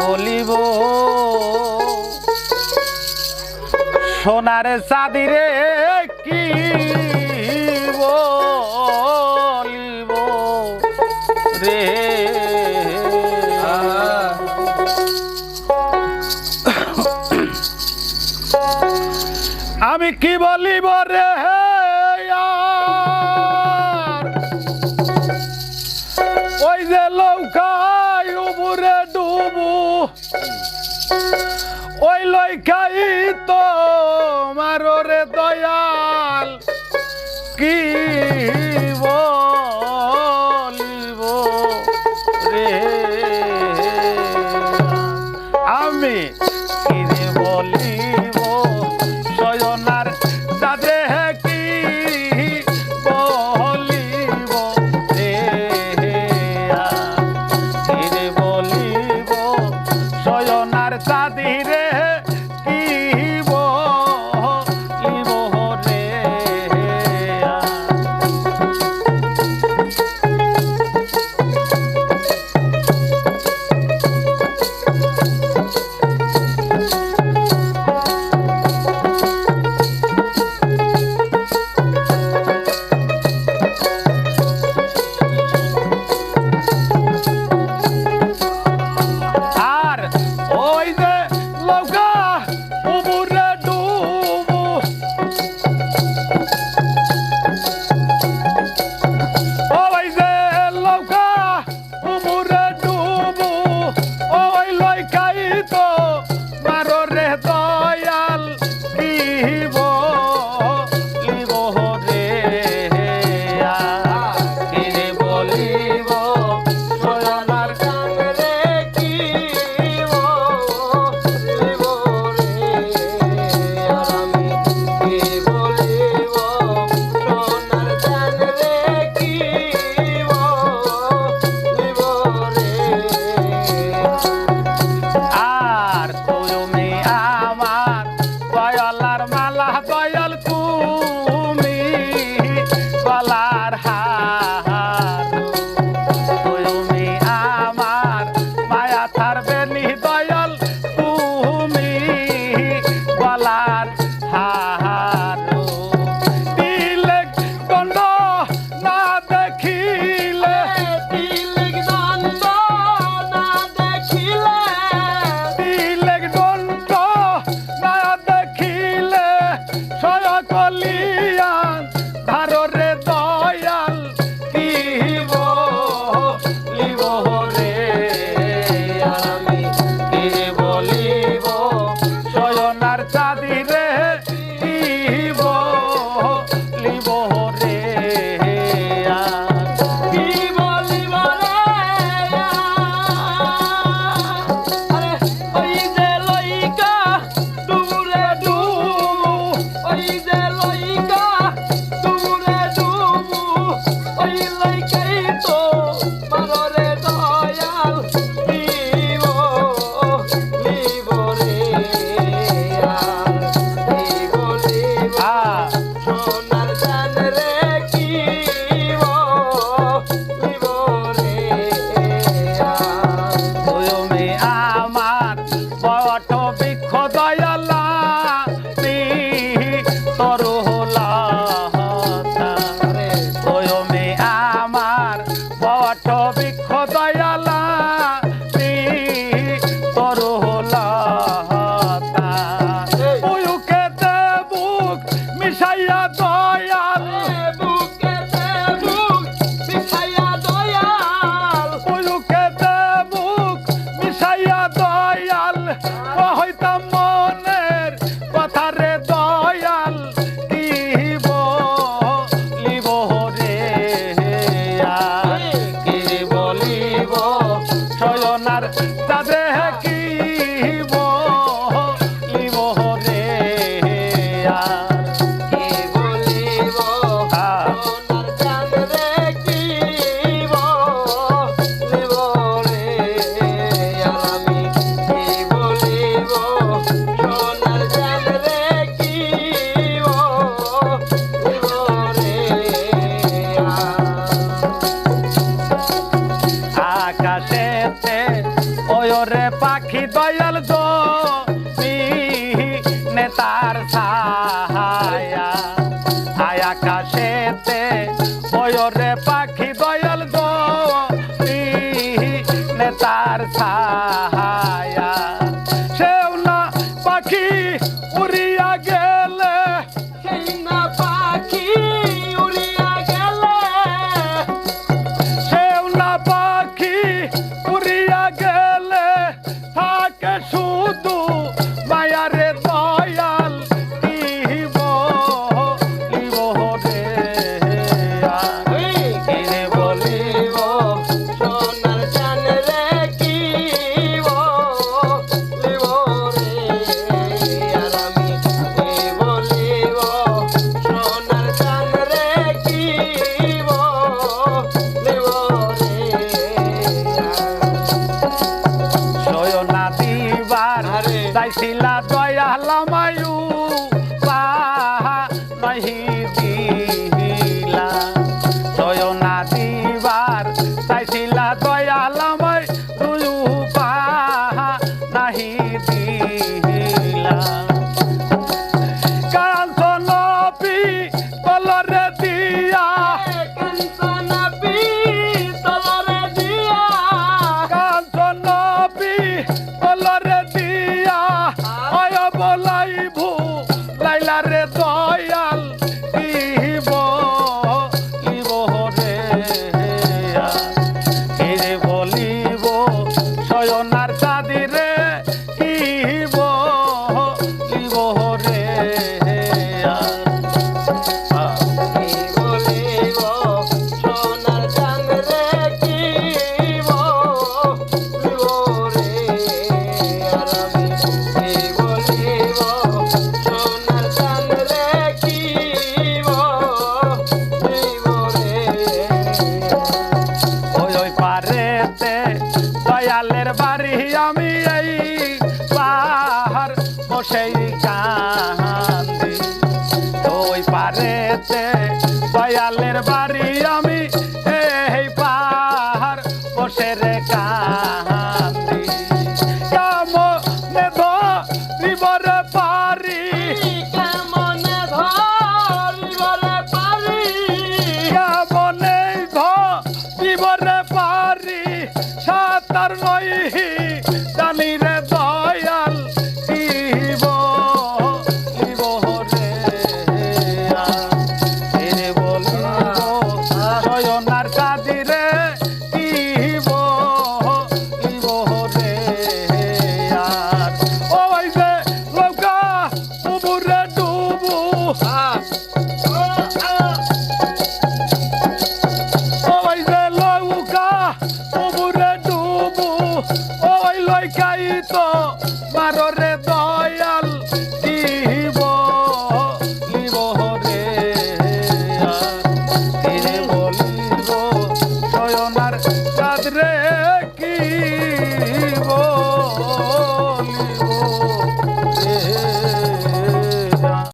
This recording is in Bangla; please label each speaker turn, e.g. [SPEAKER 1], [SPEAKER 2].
[SPEAKER 1] বলিব? সোনার সাদিরে কি বলিব রে? আমি কি বল ওই লইকাই তো মারো রে দয়াল কি বলিব রে? আমি কি বলি সোনার
[SPEAKER 2] চাঁদি রে।
[SPEAKER 1] নেতার আয়া আকাশেতে বাড়ি আমি এই পাহাড় বসেই